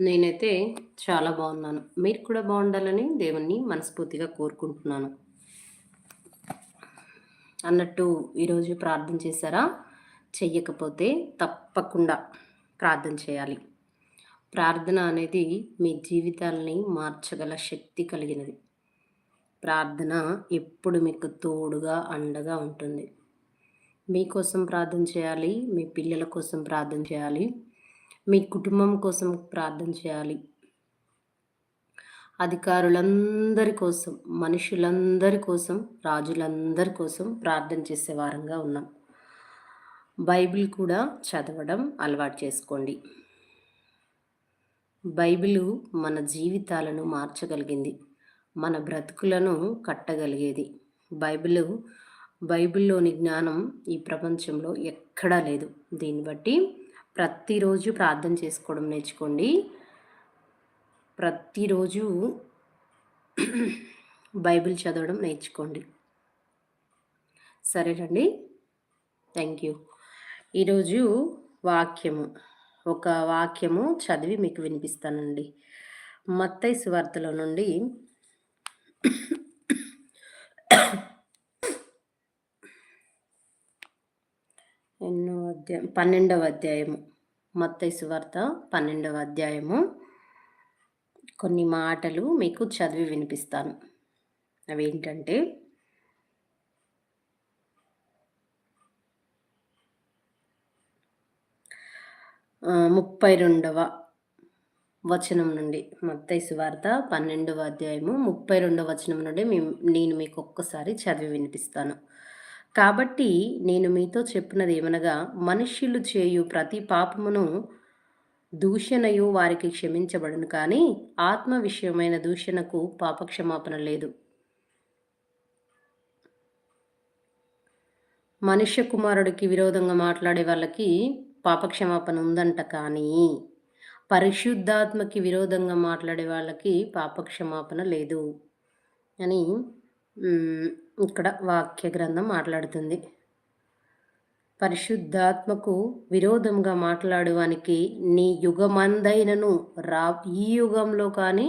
నేనైతే చాలా బాగున్నాను. మీరు కూడా బాగుండాలని దేవుణ్ణి మనస్ఫూర్తిగా కోరుకుంటున్నాను. అన్నట్టు ఈరోజు ప్రార్థన చేశారా? చెయ్యకపోతే తప్పకుండా ప్రార్థన చేయాలి. ప్రార్థన అనేది మీ జీవితాల్ని మార్చగల శక్తి కలిగినది. ప్రార్థన ఎప్పుడు మీకు తోడుగా, అండగా ఉంటుంది. మీకోసం ప్రార్థన చేయాలి. మీ పిల్లల కోసం ప్రార్థన చేయాలి. మీ కుటుంబం కోసం ప్రార్థన చేయాలి. అధికారులందరి కోసం, మనుషులందరి కోసం, రాజులందరి కోసం ప్రార్థన చేసే వారంగా ఉన్నాం. బైబిల్ కూడా చదవడం అలవాటు చేసుకోండి. బైబిలు మన జీవితాలను మార్చగలిగింది. మన బ్రతుకులను కట్టగలిగేది. బైబిలు బైబిల్‌లోని జ్ఞానం ఈ ప్రపంచంలో ఎక్కడా లేదు. దీన్ని బట్టి ప్రతిరోజు ప్రార్థన చేసుకోవడం నేర్చుకోండి. ప్రతిరోజు బైబిల్ చదవడం నేర్చుకోండి. సరేనండి. Thank you. ఈరోజు వాక్యము. ఒక వాక్యము చదివి మీకు వినిపిస్తానండి. మత్తై సువార్తలో నుండి ఎన్నో అధ్యాయం పన్నెండవ అధ్యాయము. మత్తయి సువార్త పన్నెండవ అధ్యాయము. కొన్ని మాటలు మీకు చదివి వినిపిస్తాను. అవేంటంటే ముప్పై రెండవ వచనం నుండి మత్తయి సువార్త పన్నెండవ అధ్యాయము ముప్పై రెండవ వచనం నుండి నేను మీకు ఒక్కసారి చదివి వినిపిస్తాను. కాబట్టి నేను మీతో చెప్పినది ఏమనగా మనుష్యులు చేయు ప్రతి పాపమును దూషణయు వారికి క్షమించబడును కానీ ఆత్మ విషయమైన దూషణకు పాపక్షమాపణ లేదు. మనుష్య కుమారుడికి విరోధంగా మాట్లాడే వాళ్ళకి పాపక్షమాపణ ఉందంట కానీ పరిశుద్ధాత్మకి విరోధంగా మాట్లాడే వాళ్ళకి పాపక్షమాపణ లేదు అని ఇక్కడ వాక్య గ్రంథం మాట్లాడుతుంది. పరిశుద్ధాత్మకు విరోధంగా మాట్లాడువానికి నీ యుగమందైనను రా ఈ యుగంలో కానీ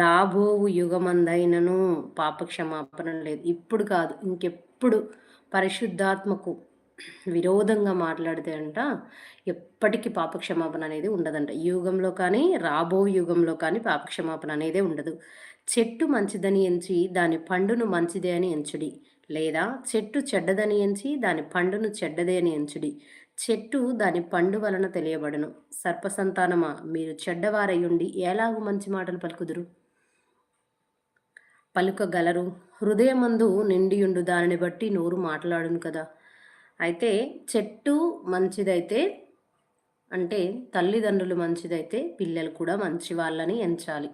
రాబోవు యుగమందైనను పాపక్షమాపణ లేదు. ఇప్పుడు కాదు ఇంకెప్పుడు పరిశుద్ధాత్మకు విరోధంగా మాట్లాడితే అంట ఎప్పటికీ పాపక్షమాపణ అనేది ఉండదంట. ఈ యుగంలో కానీ రాబో యుగంలో కానీ పాపక్షమాపణ అనేది ఉండదు. చెట్టు మంచిదని ఎంచి దాని పండును మంచిదే అని ఎంచుడి. లేదా చెట్టు చెడ్డదని ఎంచి దాని పండును చెడ్డదే అని ఎంచుడి. చెట్టు దాని పండు వలన తెలియబడను. సర్పసంతానమా? మీరు చెడ్డవారయ్యుండి ఎలాగూ మంచి మాటలు పలుకుదురు? పలుకగలరు. హృదయమందు నిండియుండు దానిని బట్టి నోరు మాట్లాడును కదా. అయితే చెట్టు మంచిదైతే అంటే తల్లిదండ్రులు మంచిదైతే పిల్లలు కూడా మంచి వాళ్ళని ఎంచాలి.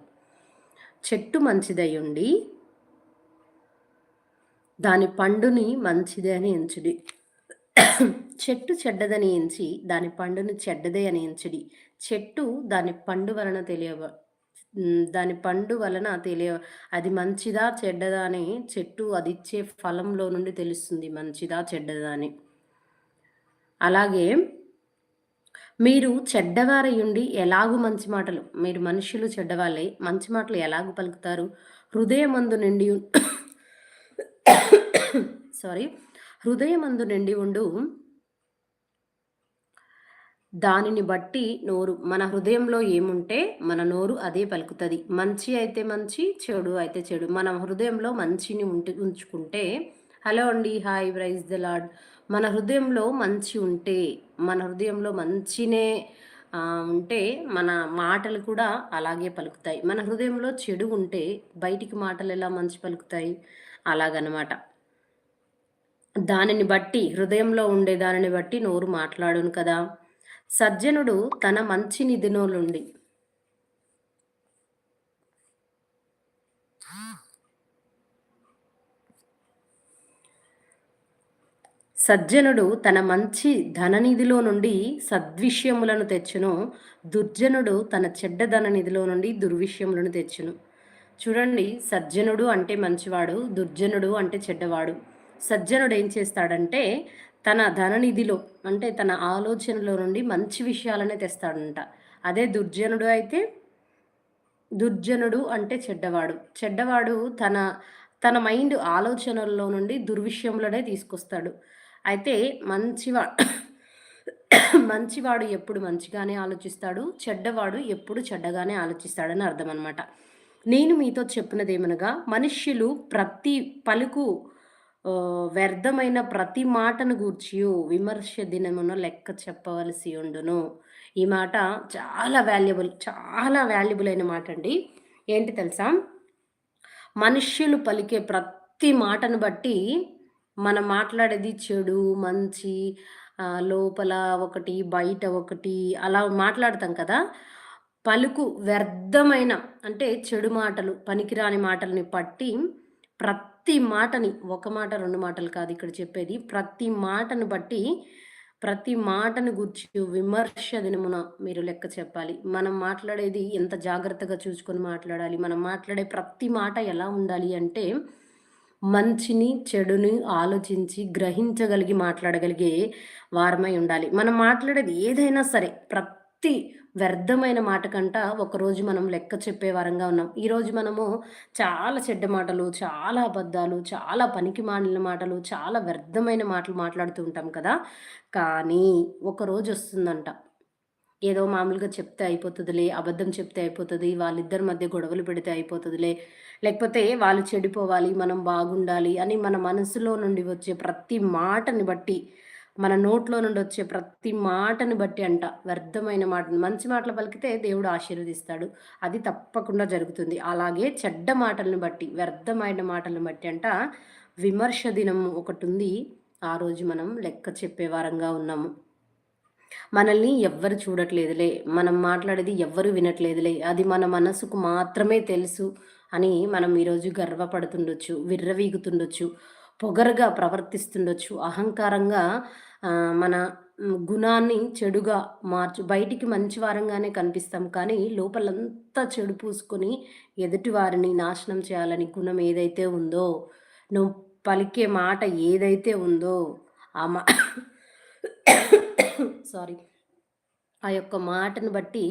చెట్టు మంచిదై ఉండి దాని పండుని మంచిదే అని ఎంచుడి. చెట్టు చెడ్డదని ఎంచి దాని పండుని చెడ్డదే అని ఎంచుడి. చెట్టు దాని పండు వలన తెలియ దాని పండు వలన తెలియ అది మంచిదా చెడ్డదా అని చెట్టు అది ఇచ్చే ఫలంలో నుండి తెలుస్తుంది మంచిదా చెడ్డదా అని. అలాగే మీరు చెడ్డవారయుండి ఎలాగు మంచి మాటలు? మీరు మనుషులు చెడ్డవాళ్ళై మంచి మాటలు ఎలాగు పలుకుతారు? హృదయమందు నిండి సారీ హృదయమందు నిండి ఉండు. దానిని బట్టి నోరు మన హృదయంలో ఏముంటే మన నోరు అదే పలుకుతుంది. మంచి అయితే మంచి చెడు అయితే చెడు. మన హృదయంలో మంచిని ఉంటు ఉంచుకుంటే హలో అండి హాయ్ ప్రైజ్ ద లాడ్ మన హృదయంలో మంచి ఉంటే మన హృదయంలో మంచినే ఉంటే మన మాటలు కూడా అలాగే పలుకుతాయి. మన హృదయంలో చెడు ఉంటే బయటికి మాటలు ఎలా మంచి పలుకుతాయి? అలాగనమాట. దానిని బట్టి హృదయంలో ఉండే దానిని బట్టి నోరు మాట్లాడును కదా. సజ్జనుడు తన మంచి నిధినోలుండి సజ్జనుడు తన మంచి ధననిధిలో నుండి సద్విషయములను తెచ్చును. దుర్జనుడు తన చెడ్డ ధననిధిలో నుండి దుర్విషయములను తెచ్చును. చూడండి సజ్జనుడు అంటే మంచివాడు దుర్జనుడు అంటే చెడ్డవాడు. సజ్జనుడు ఏం చేస్తాడంటే తన ధననిధిలో అంటే తన ఆలోచనలో నుండి మంచి విషయాలనే తెస్తాడంట. అదే దుర్జనుడు అయితే దుర్జనుడు అంటే చెడ్డవాడు. చెడ్డవాడు తన తన మైండ్ ఆలోచనల్లో నుండి దుర్విషయంలోనే తీసుకొస్తాడు. అయితే మంచివా మంచివాడు ఎప్పుడు మంచిగానే ఆలోచిస్తాడు చెడ్డవాడు ఎప్పుడు చెడ్డగానే ఆలోచిస్తాడని అర్థం అనమాట నేను మీతో చెప్పినదేమనగా మనుష్యులు ప్రతి పలుకు వ్యర్థమైన ప్రతి మాటను గూర్చి విమర్శ దినమున లెక్క చెప్పవలసి ఉండును. ఈ మాట చాలా వాల్యుబుల్ చాలా వాల్యుబుల్ అయిన మాట అండి. ఏంటి తెలుసా? మనుష్యులు పలికే ప్రతి మాటను బట్టి మనం మాట్లాడేది చెడు మంచి లోపల ఒకటి బయట ఒకటి అలా మాట్లాడతాం కదా! పలుకు వ్యర్థమైన అంటే చెడు మాటలు పనికిరాని మాటల్ని పట్టి ప్రతి మాటని ఒక మాట రెండు మాటలు కాదు ఇక్కడ చెప్పేది ప్రతి మాటను బట్టి ప్రతి మాటను గుర్చి విమర్శ దినమున మీరు లెక్క చెప్పాలి. మనం మాట్లాడేది ఎంత జాగ్రత్తగా చూసుకొని మాట్లాడాలి మనం మాట్లాడే ప్రతి మాట ఎలా ఉండాలి అంటే మంచిని చెడుని ఆలోచించి గ్రహించగలిగి మాట్లాడగలిగే వారమై ఉండాలి. మనం మాట్లాడేది ఏదైనా సరే ప్రతి వ్యర్థమైన మాట కంట ఒకరోజు మనం లెక్క చెప్పే వారంగా ఉన్నాం. ఈరోజు మనము చాలా చెడ్డ మాటలు చాలా అబద్ధాలు చాలా పనికి మాలిన మాటలు చాలా వ్యర్థమైన మాటలు మాట్లాడుతూ ఉంటాం కదా. కానీ ఒకరోజు వస్తుందంట. ఏదో మామూలుగా చెప్తే అయిపోతుందిలే అబద్ధం చెప్తే అయిపోతుంది వాళ్ళిద్దరి మధ్య గొడవలు పెడితే అయిపోతుందిలే లేకపోతే వాళ్ళు చెడిపోవాలి మనం బాగుండాలి అని మన మనసులో నుండి వచ్చే ప్రతి మాటని బట్టి మన నోట్లో నుండి వచ్చే ప్రతి మాటని బట్టి అంట వ్యర్థమైన మాటను మంచి మాటలు పలికితే దేవుడు ఆశీర్వదిస్తాడు. అది తప్పకుండా జరుగుతుంది. అలాగే చెడ్డ మాటలను బట్టి వ్యర్థమైన మాటలను బట్టి అంట విమర్శ దినం ఒకటి ఉంది. ఆ రోజు మనం లెక్క చెప్పే వారంగా ఉన్నాము. మనల్ని ఎవ్వరు చూడట్లేదులే. మనం మాట్లాడేది ఎవ్వరు వినట్లేదులే. అది మన మనసుకు మాత్రమే తెలుసు. అని మనం ఈరోజు గర్వపడుతుండొచ్చు విర్రవీగుతుండొచ్చు పొగరుగా ప్రవర్తిస్తుండొచ్చు అహంకారంగా మన గుణాన్ని చెడుగా మార్చు బయటికి మంచి వారంగానే కనిపిస్తాం. కానీ లోపలంతా చెడు పూసుకొని ఎదుటి వారిని నాశనం చేయాలని గుణం ఏదైతే ఉందో నువ్వు పలికే మాట ఏదైతే ఉందో ఆ మా సారీ ఆ యొక్క మాటను బట్టి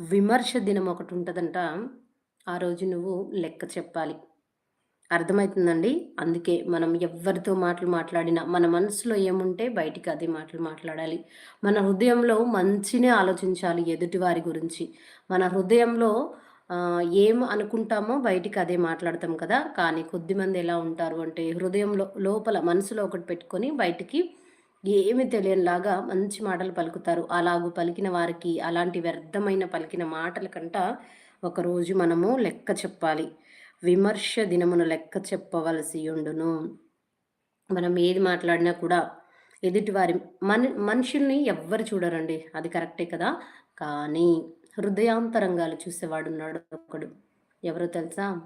విమర్శ దినం ఒకటి ఉంటుందంట. ఆ రోజు నువ్వు లెక్క చెప్పాలి. అర్థమవుతుందండి అందుకే మనం ఎవరితో మాటలు మాట్లాడినా మన మనసులో ఏముంటే బయటికి అదే మాటలు మాట్లాడాలి. మన హృదయంలో మంచినే ఆలోచించాలి ఎదుటి వారి గురించి. మన హృదయంలో ఏం అనుకుంటామో బయటికి అదే మాట్లాడతాం కదా? కానీ కొద్దిమంది ఎలా ఉంటారు అంటే హృదయంలో లోపల మనసులో ఒకటి పెట్టుకొని బయటికి ఏమి తెలియనిలాగా మంచి మాటలు పలుకుతారు. అలాగూ పలికిన వారికి అలాంటి వ్యర్థమైన పలికిన మాటల కంట ఒకరోజు మనము లెక్క చెప్పాలి. విమర్శ దినమును లెక్క చెప్పవలసి ఉండును. మనం ఏది మాట్లాడినా కూడా ఎదుటివారి మన మనుషుల్ని ఎవ్వరు చూడరండి. అది కరెక్టే కదా? కానీ హృదయాంతరంగాలు చూసేవాడు ఉన్నాడు ఒకడు. ఎవరో తెలుసా?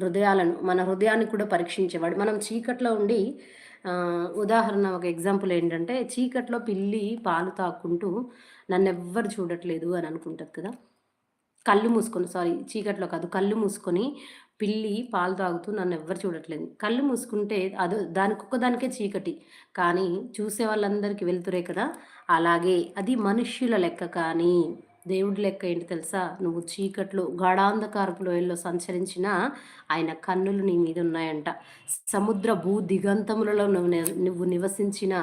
హృదయాలను మన హృదయాన్ని కూడా పరీక్షించేవాడు. మనం చీకట్లో ఉండి ఉదాహరణ ఒక ఎగ్జాంపుల్ ఏంటంటే చీకట్లో పిల్లి పాలు తాక్కుంటూ నన్ను ఎవ్వరు చూడట్లేదు అని అనుకుంటుంది కదా? కళ్ళు మూసుకొని సారీ చీకట్లో కాదు కళ్ళు మూసుకొని పిల్లి పాలు తాగుతూ నన్ను ఎవ్వరు చూడట్లేదు. కళ్ళు మూసుకుంటే అది దానికి ఒక్కదానికే చీకటి. కానీ చూసే వాళ్ళందరికీ వెళ్తురే కదా. అలాగే అది మనుష్యుల లెక్క కానీ దేవుడి లెక్క ఏంటి తెలుసా? నువ్వు చీకట్లో గాఢాంధకారపు లోయల్లో సంచరించిన ఆయన కన్నులు నీ మీద ఉన్నాయంట సముద్ర భూ దిగంతములలో నువ్వు నువ్వు నివసించిన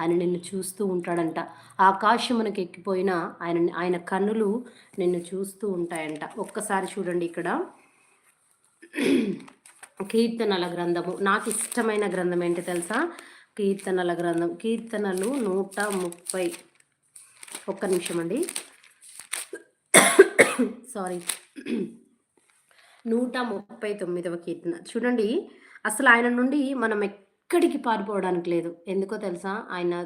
ఆయన నిన్ను చూస్తూ ఉంటాడంట. ఆకాశమునకు ఎక్కిపోయినా ఆయన ఆయన కన్నులు నిన్ను చూస్తూ ఉంటాయంట. ఒక్కసారి చూడండి ఇక్కడ. కీర్తనల గ్రంథము. నాకు ఇష్టమైన గ్రంథం ఏంటి తెలుసా? కీర్తనల గ్రంథం. కీర్తనలు నూట ముప్పై. ఒక్క నిమిషం అండి. సారీ నూట ముప్పై తొమ్మిదవ కీర్తన. చూడండి అసలు ఆయన నుండి మనం ఎక్కడికి పారిపోవడానికి లేదు. ఎందుకో తెలుసా? ఆయన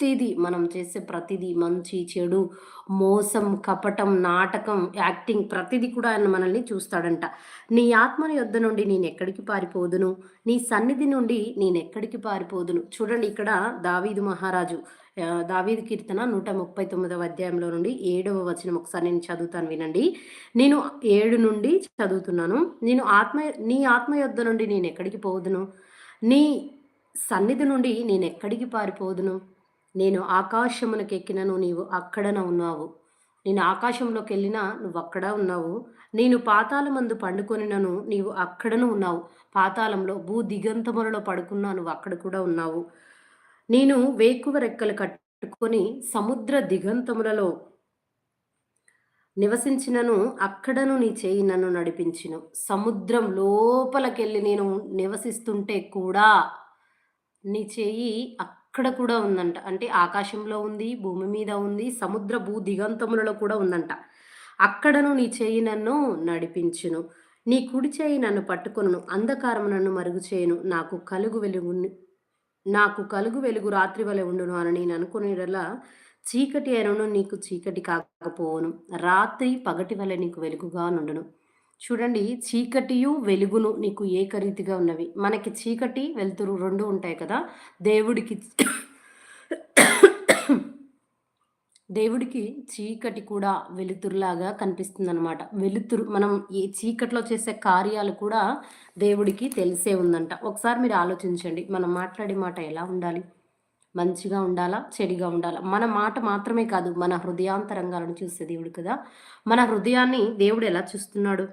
ప్రతిదీ మనం చేసే ప్రతిదీ మంచి చెడు మోసం కపటం నాటకం యాక్టింగ్ ప్రతిదీ కూడా ఆయన మనల్ని చూస్తాడంట. నీ ఆత్మని యొద్ద నుండి నేను ఎక్కడికి పారిపోదును? నీ సన్నిధి నుండి నేను ఎక్కడికి పారిపోదును? చూడండి ఇక్కడ దావీదు మహారాజు దావీదు కీర్తన నూట ముప్పై తొమ్మిదవ అధ్యాయంలో నుండి ఏడవ వచనం ఒకసారి నేను చదువుతాను వినండి. నేను ఏడు నుండి చదువుతున్నాను. నేను ఆత్మ నీ ఆత్మ యొద్ద నుండి నేను ఎక్కడికి పోదును? నీ సన్నిధి నుండి నేను ఎక్కడికి పారిపోదును? నేను ఆకాశమునకెక్కినను నీవు అక్కడన ఉన్నావు. నేను ఆకాశంలోకెళ్ళినా నువ్వక్కడ ఉన్నావు. నేను పాతాళమందు పండుకొనినను నీవు అక్కడను ఉన్నావు. పాతాళంలో భూ దిగంతములలో పడుకున్నా నువ్వు అక్కడ కూడా ఉన్నావు. నేను వేకువ రెక్కలు కట్టుకొని సముద్ర దిగంతములలో నివసించినను అక్కడను నీ చేయి నన్ను నడిపించును. సముద్రం లోపలకెళ్ళి నేను నివసిస్తుంటే కూడా నీ చెయ్యి అక్కడ కూడా ఉందంట. అంటే ఆకాశంలో ఉంది, భూమి మీద ఉంది, సముద్ర భూ దిగంతములలో కూడా ఉందంట. అక్కడను నీ చెయ్యి నన్ను నడిపించును. నీ కుడి చెయ్యి నన్ను పట్టుకొనును. అంధకారము నన్ను మరుగు చేయను నాకు కలుగు వెలుగు నాకు కలుగు వెలుగు రాత్రి వలె ఉండును అని నేను అనుకునేడలా చీకటి అయినను నీకు చీకటి కాకపోవును. రాత్రి పగటి వలె నీకు వెలుగుగా నుండును. చూడండి చీకటియు వెలుగును నీకు ఏకరీతిగా ఉన్నవి. మనకి చీకటి వెలుతురు రెండు ఉంటాయి కదా? దేవుడికి దేవుడికి చీకటి కూడా వెలుతురులాగా కనిపిస్తుంది అనమాట వెలుతురు మనం ఏ చీకట్లో చేసే కార్యాలు కూడా దేవుడికి తెలిసే ఉందంట. ఒకసారి మీరు ఆలోచించండి మనం మాట్లాడే మాట ఎలా ఉండాలి? మంచిగా ఉండాలా? చెడిగా ఉండాలా? మన మాట మాత్రమే కాదు మన హృదయాంతరంగాలను చూసే దేవుడు కదా? మన హృదయాన్ని దేవుడు ఎలా చూస్తున్నాడు?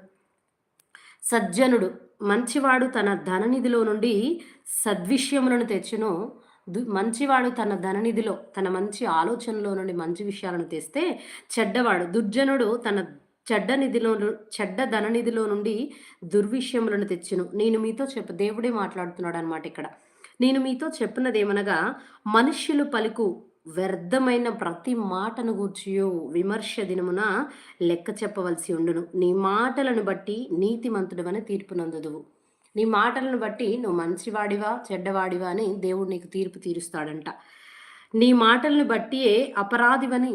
సజ్జనుడు మంచివాడు తన ధననిధిలో నుండి సద్విషయములను తెచ్చును. మంచివాడు తన ధననిధిలో తన మంచి ఆలోచనలో నుండి మంచి విషయాలను తెస్తే చెడ్డవాడు. దుర్జనుడు తన చెడ్డ నిధిలో చెడ్డ ధననిధిలో నుండి దుర్విషయములను తెచ్చును. నేను మీతో చెప్ప దేవుడే మాట్లాడుతున్నాడు అనమాట ఇక్కడ. నేను మీతో చెప్పినదేమనగా మనుష్యులు పలుకు వ్యర్థమైన ప్రతి మాటను గూర్చియో విమర్శ దినమున లెక్క చెప్పవలసి ఉండును. నీ మాటలను బట్టి నీతిమంతుడవని తీర్పు నందుదువు నీ మాటలను బట్టి నువ్వు మంచివాడివా చెడ్డవాడివా అని దేవుడు నీకు తీర్పు తీరుస్తాడంట. నీ మాటలను బట్టియే అపరాధివని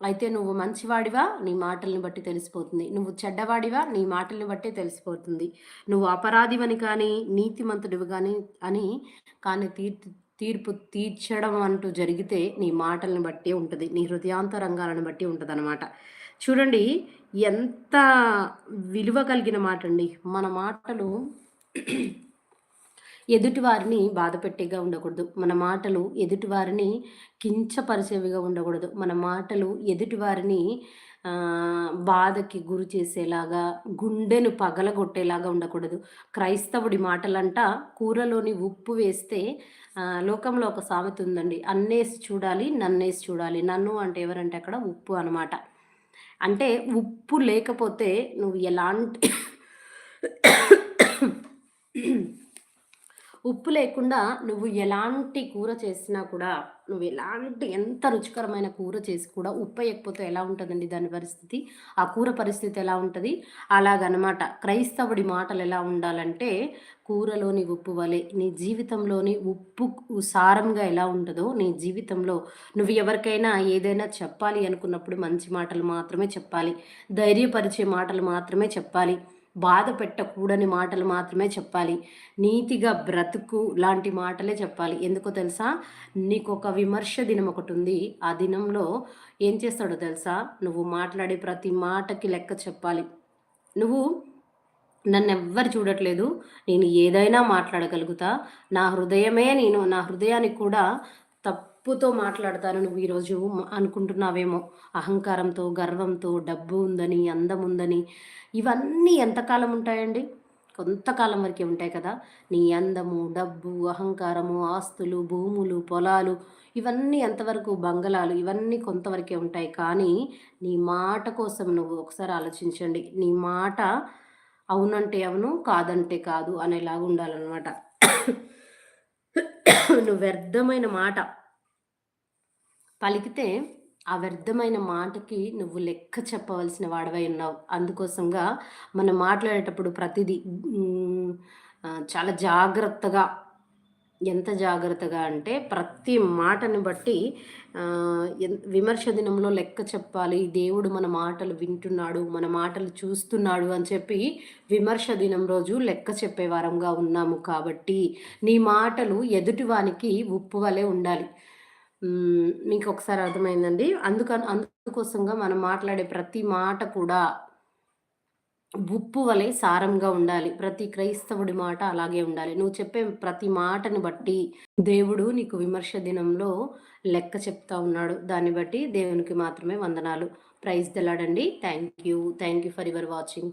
అయితే నువ్వు మంచివాడివా నీ మాటలను బట్టి తెలిసిపోతుంది. నువ్వు చెడ్డవాడివా నీ మాటలను బట్టే తెలిసిపోతుంది. నువ్వు అపరాధివని కానీ నీతిమంతుడివి కానీ అని కానీ తీర్పు తీర్పు తీర్చడం అంటూ జరిగితే నీ మాటలను బట్టి ఉంటుంది నీ హృదయాంతరంగాలను బట్టి ఉంటుంది అనమాట చూడండి ఎంత విలువ కలిగిన మాట అండి మన మాటలు ఎదుటివారిని బాధపెట్టేగా ఉండకూడదు. మన మాటలు ఎదుటివారిని కించపరిచేవిగా ఉండకూడదు. మన మాటలు ఎదుటివారిని బాధకి గురి చేసేలాగా గుండెను పగలగొట్టేలాగా ఉండకూడదు. క్రైస్తవుడి మాటలంట కూరలోని ఉప్పు వేస్తే లోకంలో ఒక సామెత ఉందండి. అన్నేసి చూడాలి నన్నేసి చూడాలి. నన్ను అంటే ఎవరంటే అక్కడ ఉప్పు అనమాట అంటే ఉప్పు లేకపోతే నువ్వు ఎలాంటి ఉప్పు లేకుండా నువ్వు ఎలాంటి కూర చేసినా కూడా నువ్వు ఎలాంటి ఎంత రుచికరమైన కూర చేసి కూడా ఉప్పు వేయకపోతే ఎలా ఉంటుందండి దాని పరిస్థితి? ఆ కూర పరిస్థితి ఎలా ఉంటుంది? అలాగనమాట. క్రైస్తవుడి మాటలు ఎలా ఉండాలంటే కూరలోని ఉప్పు వలె నీ జీవితంలోని ఉప్పు సారంగా ఎలా ఉంటుందో నీ జీవితంలో నువ్వు ఎవరికైనా ఏదైనా చెప్పాలి అనుకున్నప్పుడు మంచి మాటలు మాత్రమే చెప్పాలి. ధైర్యపరిచే మాటలు మాత్రమే చెప్పాలి. బాధ పెట్టకూడని మాటలు మాత్రమే చెప్పాలి. నీతిగా బ్రతుకు లాంటి మాటలే చెప్పాలి. ఎందుకో తెలుసా? నీకు ఒక విమర్శ దినం ఒకటి ఉంది. ఆ దినంలో ఏం చేస్తాడో తెలుసా? నువ్వు మాట్లాడే ప్రతి మాటకి లెక్క చెప్పాలి. నువ్వు నన్ను ఎవ్వరు చూడట్లేదు. నేను ఏదైనా మాట్లాడగలుగుతా. నా హృదయమే నేను నా హృదయానికి కూడా తప్పుతో మాట్లాడతాను నువ్వు ఈరోజు అనుకుంటున్నావేమో. అహంకారంతో గర్వంతో డబ్బు ఉందని అందం ఉందని. ఇవన్నీ ఎంతకాలం ఉంటాయండి? కొంతకాలం వరకే ఉంటాయి కదా. నీ అందము డబ్బు అహంకారము ఆస్తులు భూములు పొలాలు ఇవన్నీ ఎంతవరకు బంగళాలు ఇవన్నీ కొంతవరకే ఉంటాయి. కానీ నీ మాట కోసం నువ్వు ఒకసారి ఆలోచించండి. నీ మాట అవునంటే అవును కాదంటే కాదు అనేలాగా ఉండాలన్నమాట. నువ్వు వ్యర్థమైన మాట. పలికితే ఆ వ్యర్థమైన మాటకి నువ్వు లెక్క చెప్పవలసిన వాడవై ఉన్నావు. అందుకోసంగా మనం మాట్లాడేటప్పుడు ప్రతిదీ చాలా జాగ్రత్తగా ఎంత జాగ్రత్తగా అంటే ప్రతి మాటని బట్టి విమర్శ దినంలో లెక్క చెప్పాలి. దేవుడు మన మాటలు వింటున్నాడు మన మాటలు చూస్తున్నాడు అని చెప్పి విమర్శ దినం రోజు లెక్క చెప్పే వారంగా ఉన్నాము కాబట్టి నీ మాటలు ఎదుటివానికి ఉప్పు వలె ఉండాలి. మీకు ఒకసారి అర్థమైందండి? అందుకని అందుకోసంగా మనం మాట్లాడే ప్రతి మాట కూడా ఉప్పు వలె సారంగా ఉండాలి. ప్రతి క్రైస్తవుడి మాట అలాగే ఉండాలి. నువ్వు చెప్పే ప్రతి మాటని బట్టి దేవుడు నీకు విమర్శ దినంలో లెక్క చెప్తా ఉన్నాడు. దాన్ని బట్టి దేవునికి మాత్రమే వందనాలు. Praise తెలాడండి thank you. Thank you for your watching.